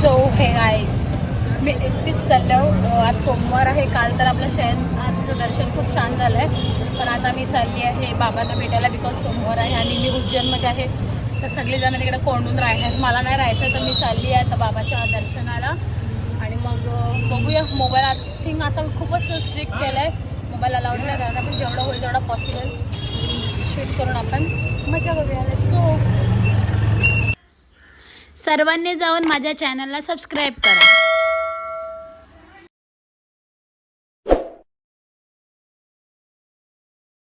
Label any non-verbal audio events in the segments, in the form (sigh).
So hey guys मी एकटीच चाललो हो. आज सोमवार आहे. काल तर आपलं शयननाथचं दर्शन खूप छान झालं आहे पण आता मी चालली आहे बाबांना भेटायला बिकॉज सोमवार आहे आणि मी उज्जैनमध्ये आहे. तर सगळेजण तिकडे कोंडून राहिले मला नाही राहायचं तर मी चालली आहे आता बाबाच्या दर्शनाला. आणि मग बघूया. मोबाईल आय थिंक आता खूपच स्ट्रिक्ट केलं आहे मोबाईल अलाउड नाही करत पण जेवढं होईल तेवढं पॉसिबल शूट करून आपण मजा करूया. लेट्स गो सर्वांनी जाऊन माझ्या चॅनलला सबस्क्राईब करा.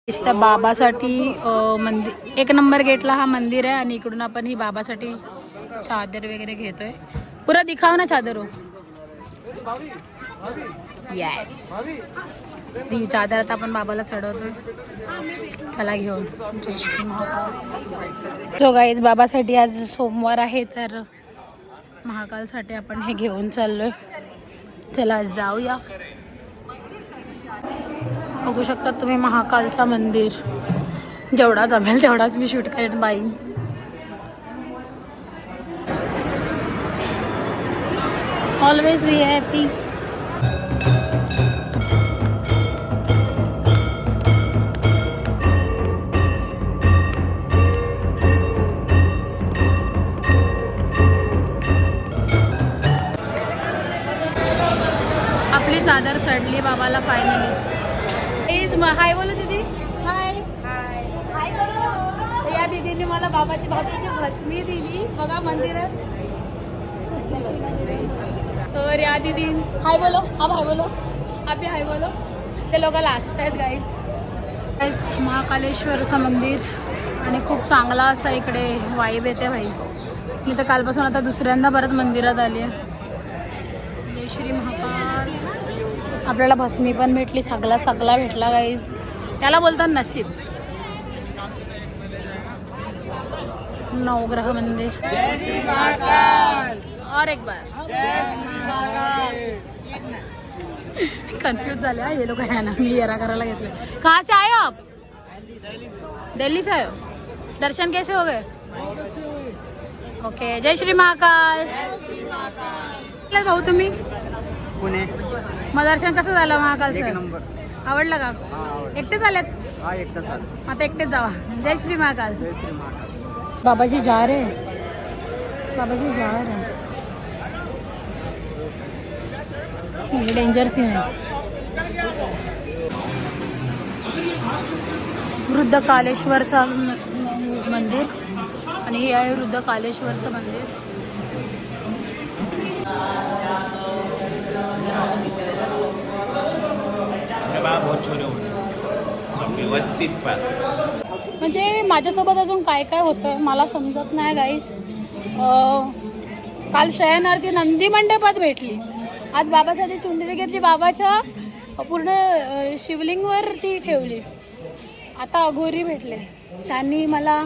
त्या बाबासाठी मंदिर एक नंबर गेटला हा मंदिर आहे आणि इकडून आपण ही बाबासाठी चादर वगैरे घेतोय. पुरा दिखाव ना चादर हो. येस ही चादर आता आपण बाबाला चढवतो चला घेऊन. जो गाईज बाबासाठी आज सोमवार आहे तर महाकालसाठी आपण हे घेऊन चाललोय. चला जाऊया. बघू शकता तुम्ही महाकालचा मंदिर. जेवढा जमेल तेवढाच मी शूट करेन बाई. ऑलवेज वी हॅपी आपली चादर चढली बाबाला फायनली प्लीज हाय बोला दीदी. हाय हाय या दीदीने मला बाबाची बाबाची भस्मी दिली. बघा मंदिरात. तर या दीदी हाय बोलो आप हाय बोलो आप भी हाय बोलो. ते लोक लाजत आहेत गाईस गाईस महाकालेश्वरचं मंदिर आणि खूप चांगला असा इकडे वाईब येते भाई मी तर कालपासून आता दुसऱ्यांदा परत मंदिरात आली आहे. जय श्री महाकाल. आपल्याला भस्मी पण भेटली सगळा सगळा भेटला गाईज त्याला बोलतात नशीब. नवग्रह मंदिर. और एक बार. कन्फ्यूज झाले हा लोक आहे ना मी येरा करायला घेतले. कहाँ से आए आप? दिल्ली से आए दर्शन कैसे हो गए? ओके जय श्री महाकाल. भाऊ तुम्ही? पुणे. मग दर्शन कसं झालं महाकालचं? आवडलं का? हा. एकटेच आलेत? हा आता एकटेच जावा. जय श्री महाकाल. जय श्री महाकाल. बाबाजी जा रहे बाबाजी जा रहे डेंजर सीन आहे. वृद्ध कालेश्वरचा मंदिर आणि हे आहे वृद्ध कालेश्वरचं मंदिर. व्यवस्थित म्हणजे माझ्यासोबत अजून काय काय होतं मला समजत नाही गाईस काल शयनार्थी नंदी मंडपात भेटली. आज बाबासाठी चुंडली घेतली बाबाच्या पूर्ण शिवलिंगवर ती ठेवली. आता अघोरी भेटले. त्यांनी मला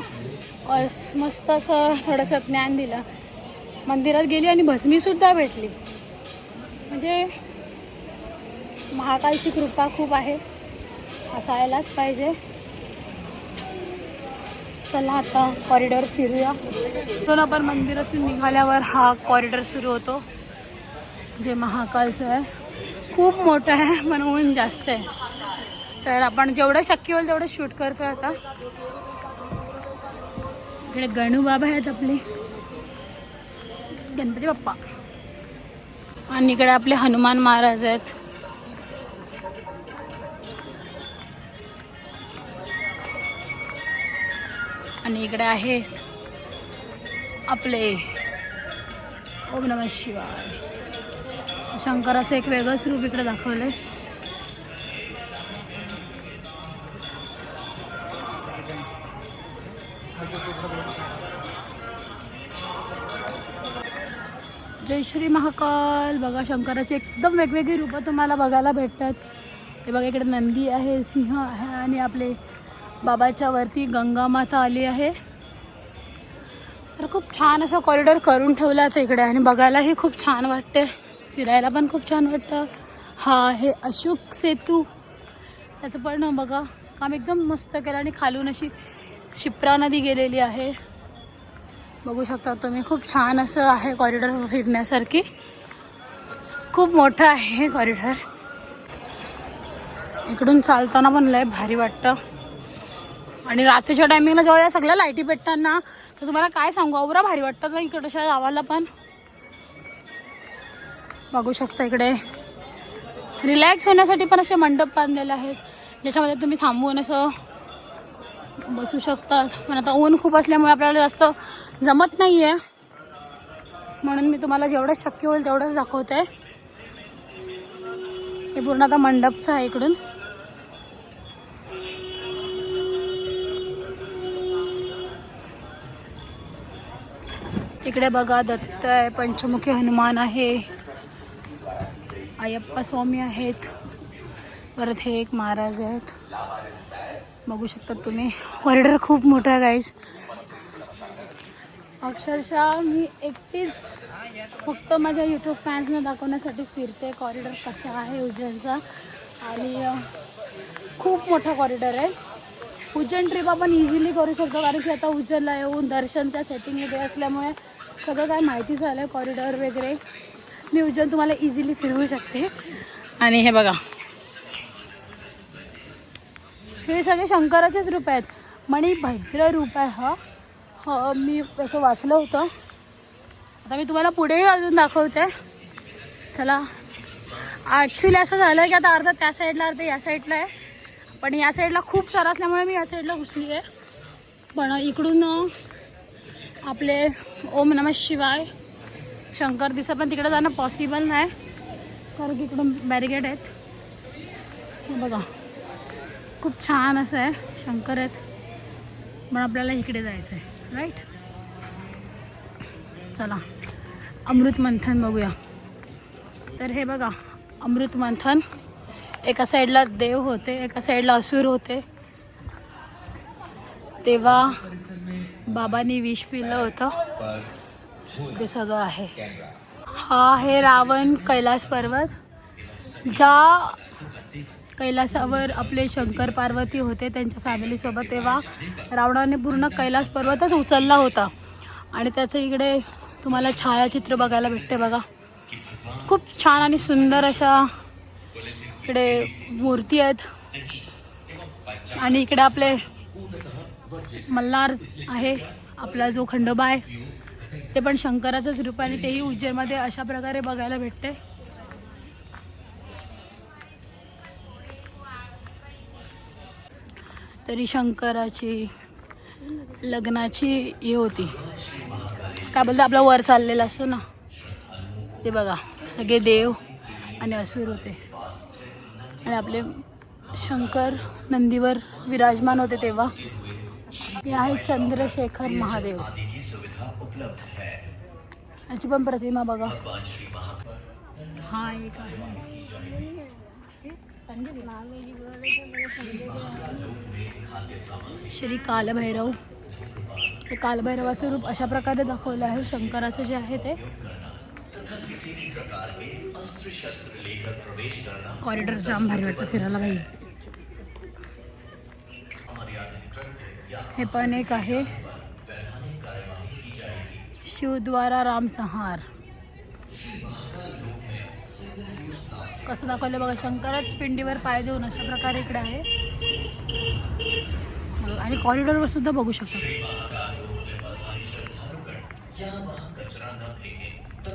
मस्त असं थोडंसं ज्ञान दिलं. मंदिरात गेली आणि भस्मीसुद्धा भेटली. म्हणजे महाकालची कृपा खूप आहे. असायलाच पाहिजे. चला आता कॉरिडॉर फिरूया. इथून आपण मंदिरातून निघाल्यावर हा कॉरिडॉर सुरू होतो. जे महाकालचं आहे खूप मोठं आहे पण ऊन जास्त आहे. तर आपण जेवढं शक्य होईल तेवढं शूट करतोय आता. इकडे गणू बाबा आहेत आपले. गणपती बाप्पा. आणि इकडे आपले हनुमान महाराज आहेत. आणि इकडे आहे आपले ओम नम शिवाय. शंकराचं एक वेगळंच रूप इकडे दाखवलंय. जय श्री महाकाल. बघा शंकराची एकदम वेगवेगळी रूपं तुम्हाला बघायला भेटतात. हे बघा इकडे नंदी आहे सिंह आहे आणि आपले बाबाच्या वरती गंगा माता आली आहे. तर खूप छान असं कॉरिडॉर करून ठेवलं आहे इकडे आणि बघायलाही खूप छान वाटते फिरायला पण खूप छान वाटतं. हा हे अशोक सेतू. त्याचं पण बघा. काम एकदम मस्त केलं आणि खालून अशी शिप्रा नदी गेलेली आहे. बघू शकता तुम्ही खूप छान असं आहे कॉरिडॉर फिरण्यासारखी. खूप मोठं आहे हे कॉरिडॉर इकडून चालताना पण लय भारी वाटतं. आणि रात्रीच्या टायमिंगला जेव्हा या सगळ्या लाईटी पेटताना. तर तुम्हाला काय सांगू अवरा भारी वाटतं तर इकडच्या गावाला पण. बघू शकता इकडे. रिलॅक्स होण्यासाठी पण असे मंडप बांधलेले आहेत. ज्याच्यामध्ये तुम्ही थांबून असं बसू शकतात. पण आता ऊन खूप असल्यामुळे आपल्याला जास्त जमत नाही आहे म्हणून मी तुम्हाला जेवढं शक्य होईल तेवढंच दाखवते. हे पूर्ण आता मंडपचं आहे इकडून. इकडे बघा दत्त आहे पंचमुखी हनुमान आहे. अयप्पा स्वामी आहेत. परत हे एक महाराज आहेत. बघू शकता तुम्ही. कॉरिडॉर खूप मोठा गाईज अक्षरशः मी एकटीच फक्त माझ्या यूट्यूब फॅन्सना दाखवण्यासाठी फिरते. कॉरिडॉर कसा आहे उज्जैनचा? आणि खूप मोठा कॉरिडॉर आहे. उज्जैन ट्रिप आपण इझिली करू शकतो कारण की आता उज्जैनला येऊन दर्शनच्या सेटिंगमध्ये असल्यामुळे सगळं काय माहिती झालं आहे कॉरिडॉर वगैरे. मी उज्जैन तुम्हाला इझिली फिरवू शकते. आणि हे बघा. हे सगळे शंकराचेच रूप आहेत. मणिभद्र रूप आहे हा. हा मी असं वाचलं होतं. आता मी तुम्हाला पुढेही अजून दाखवते. चला. ॲक्च्युली असं झालं की आता अर्धा त्या साईडला अर्धा या साईडला आहे. पण या साईडला खूप सारं असल्यामुळे मी या साईडला घुसली आहे. पण इकडून आपले ओम नम शिवाय शंकर दिसत पण तिकडे जाणं पॉसिबल नाही. कारण की इकडून बॅरिगेड आहेत. बघा. खूप छान असं आहे. शंकर आहेत. पण आपल्याला इकडे जायचं आहे राईट चला. अमृत मंथन बघूया. तर हे बघा. अमृत मंथन. एका साईडला देव होते एका साईडला असुर होते. तेव्हा बाबांनी विष पिलं होतं. ते सगळं आहे. हा आहे रावण कैलास पर्वत. ज्या कैलासावर आपले शंकर पार्वती होते त्यांच्या फॅमिलीसोबत तेव्हा रावणाने पूर्ण कैलास पर्वतच उचलला होता. आणि त्याचं इकडे तुम्हाला छायाचित्र बघायला भेटते बघा. खूप छान आणि सुंदर अशा इकडे मूर्ती आहेत. आणि इकडे आपले मल्हार आहे आपला जो खंडोबा आहे. ते पण शंकराचंच रूप आहे आणि तेही उज्जैनमध्ये अशा प्रकारे बघायला भेटते तरी शंकराची लग्नाची हे होती. काय बोलतो आपला वर चाललेला असतो ना? ते बघा सगळे देव आणि असुर होते. आणि आपले शंकर नंदीवर विराजमान होते तेव्हा. हे आहे चंद्रशेखर महादेव. याची पण प्रतिमा बघा. हा एक आहे. श्री कालभैरव. हे कालभैरवाचं रूप अशा प्रकारे दाखवलं आहे. शंकराचं जे आहे ते कॉरिडॉर जाम भारी वाटतं फिरायला भाई हे पण एक आहे. शिवद्वारा रामसंहार कसं दाखवलं बघा शंकरच पिंडीवर पाय देऊन अशा प्रकारे इकडे आहे. आणि कॉरिडॉरवर सुद्धा बघू शकतो.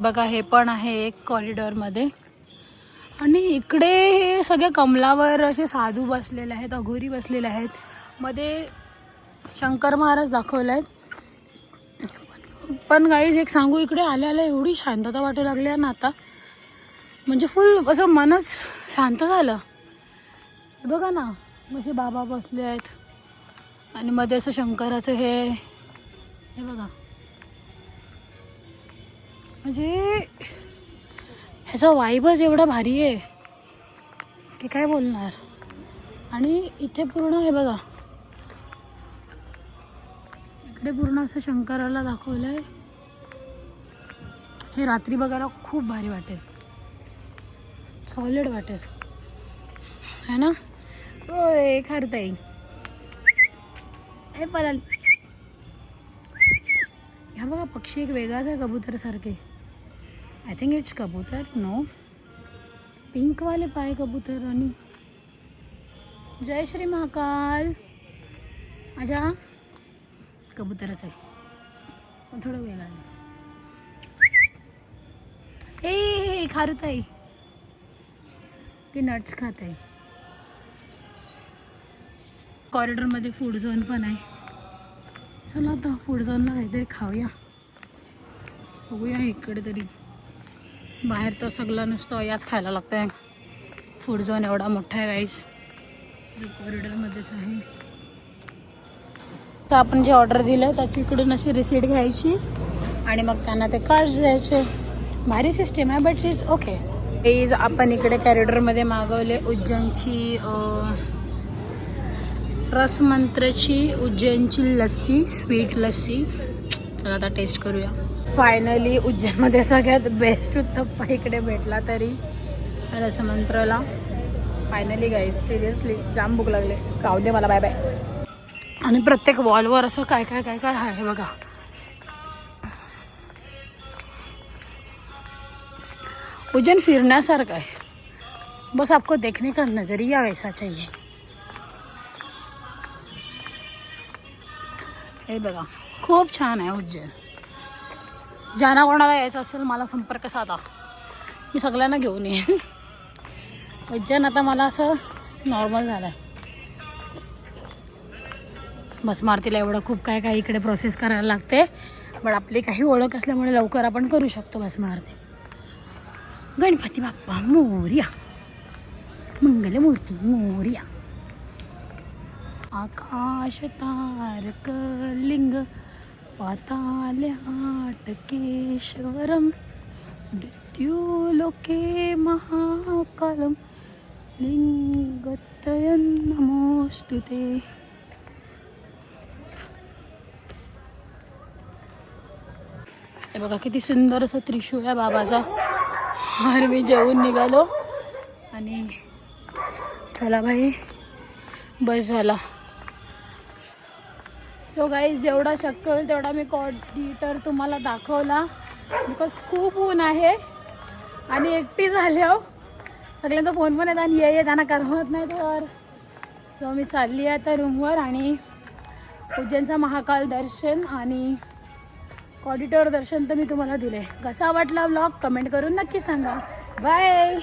बघा हे पण आहे एक कॉरिडॉरमध्ये आणि इकडे हे सगळे कमलावर असे साधू बसलेले आहेत अघोरी बसलेले आहेत. मध्ये शंकर महाराज दाखवले आहेत पण गाईज एक सांगू इकडे आल्या आल्या एवढी शांतता वाटू लागली आहे ना आता. म्हणजे फुल असं मनच शांत झालं. बघा ना म्हणजे बाबा बसले आहेत. आणि मध्ये असं शंकराचं हे हे बघा. म्हणजे ह्याचा वाईबच एवढा भारी आहे. की काय बोलणार? आणि इथे पूर्ण हे बघा. इकडे पूर्ण असं शंकराला दाखवलं आहे हे रात्री बघायला खूप भारी वाटेल. सॉलिड वाटेल. है ना? होय खरताई ए पलाल. ह्या बघा पक्षी एक वेगळाच आहे कबूतरसारखे आय थिंक इट्स कबूतर नो पिंकवाले पाय कबूतर आणि जय श्री महाकाल. माझ्या कबूतरच आहे. पण थोडं वेगळा आहे. खारत आहे ती नट्स खात. आहे कॉरिडॉरमध्ये फूड झोन पण आहे. चला आता फूड झोनला काहीतरी खाऊया. बघूया इकडे तरी. बाहेर तर सगळं नुसतं याच खायला लागतं आहे फूड झोन एवढा मोठा आहे गाईस जो कॉरिडॉरमध्येच आहे. तर आपण जे ऑर्डर दिलं त्याची इकडून अशी रिसीट घ्यायची. आणि मग त्यांना ते कार्ड्स द्यायचे. भारी सिस्टीम आहे बट इज ओके इज आपण इकडे कॅरिडॉरमध्ये मागवले उज्जैनची रसमंत्रची उज्जैनची लस्सी स्वीट लस्सी. चला आता टेस्ट करूया. फायनली उज्जैनमध्ये सगळ्यात बेस्ट उत्तप्पा इकडे भेटला तरी. रसमंत्रला. फायनली गाईज सिरियसली जाम भूक लागले. खाऊ दे मला बाय बाय आणि प्रत्येक वॉलवर असं काय काय काय काय आहे बघा. उज्जैन फिरण्यासारखं आहे. बस आपको देखने का नजरिया वैसा चाहिए. हे बघा खूप छान आहे उज्जैन. ज्यांना कोणाला यायचं असेल मला संपर्क साधा. मी सगळ्यांना घेऊन येईन. (laughs) उज्जैन आता मला असं नॉर्मल झालं आहे बस मारतीला एवढं खूप काय काय इकडे प्रोसेस करायला लागते. पण आपली काही ओळख असल्यामुळे लवकर आपण करू शकतो बस मारती. गणपती बाप्पा मोर्या. मंगलमूर्ती मोर्या. आकाश तारक लिंग पाताल्याटकेश्वरम मृत्युलोके महाकालम लिंगत्रयं नमोऽस्तु हे बघा किती सुंदर असं त्रिशूळ आहे बाबाचा. आणि मी जेवून निघालो. आणि चला भाई बस झाला. सो गाई जेवढा शक्य होईल तेवढा मी कॉर्डिटर तुम्हाला दाखवला. बिकॉज खूप ऊन आहे. आणि एकटी झाले हो. सगळ्यांचा फोन पण येतात आणि ये ये त्यांना करमत नाही तर. सो मी चालली आहे आता रूमवर आणि उज्जैनचा महाकाल दर्शन आणि कॉडिटर दर्शन तर मी तुम्हाला दिले कसा वाटला ब्लॉग कमेंट करून नक्की सांगा. बाय